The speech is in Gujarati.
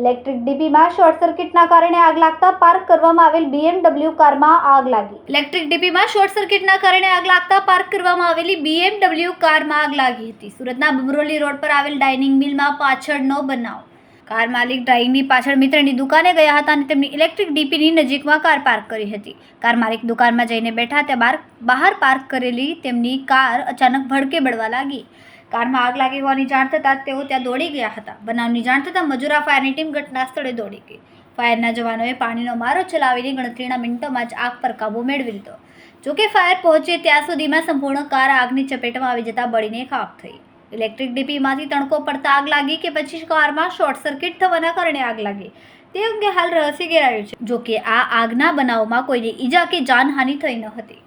ઇલેક્ટ્રિક ડીપીમાં શોર્ટ સર્કિટના કારણે આગ લાગતા પાર્ક કરવામાં આવેલ બીએમડબલ્યુ કારમાં આગ લાગી. ઇલેક્ટ્રિક ડીપીમાં શોર્ટ સર્કિટના કારણે આગ લાગતા પાર્ક કરવામાં આવેલી બીએમડબલ્યુ કારમાં આગ લાગી હતી. સુરતના બમરોલી રોડ પર આવેલ ડાઇનિંગ મિલમાં પાછળનો બનાવ. કાર માલિક ડ્રાઇવિંગની પાછળ મિત્રની દુકાને ગયા હતા અને તેમની ઇલેક્ટ્રિક ડીપીની નજીકમાં કાર પાર્ક કરી હતી. કાર માલિક દુકાનમાં જઈને બેઠા ત્યાં બહાર પાર્ક કરેલી તેમની કાર અચાનક ભડકે બળવા લાગી. કારમાં આગ લાગી હોવાની જાણ થતાં તેઓ ત્યાં દોડી ગયા હતા. બનાવની જાણ થતાં મજૂરા ફાયરની ટીમ ઘટના સ્થળે દોડી ગઈ. ફાયરના જવાનોએ પાણીનો મારો ચલાવીને ગણતરીના મિનિટોમાં જ આગ પર કાબૂ મેળવી લીધો. જોકે ફાયર પહોંચે ત્યાં સુધીમાં સંપૂર્ણ કાર આગની ચપેટમાં આવી જતાં બળીને ખાખ થઈ. ઇલેક્ટ્રિક ડીપીમાંથી તણકો પડતા આગ લાગી કે પછી કારમાં શોર્ટ સર્કિટ થવાના કારણે આગ લાગી. તે અંગે હાલ રહસ્ય ઘેરાયું છે. જોકે આ આગના બનાવમાં કોઈને ઈજા કે જાનહાનિ થઈ ન હતી.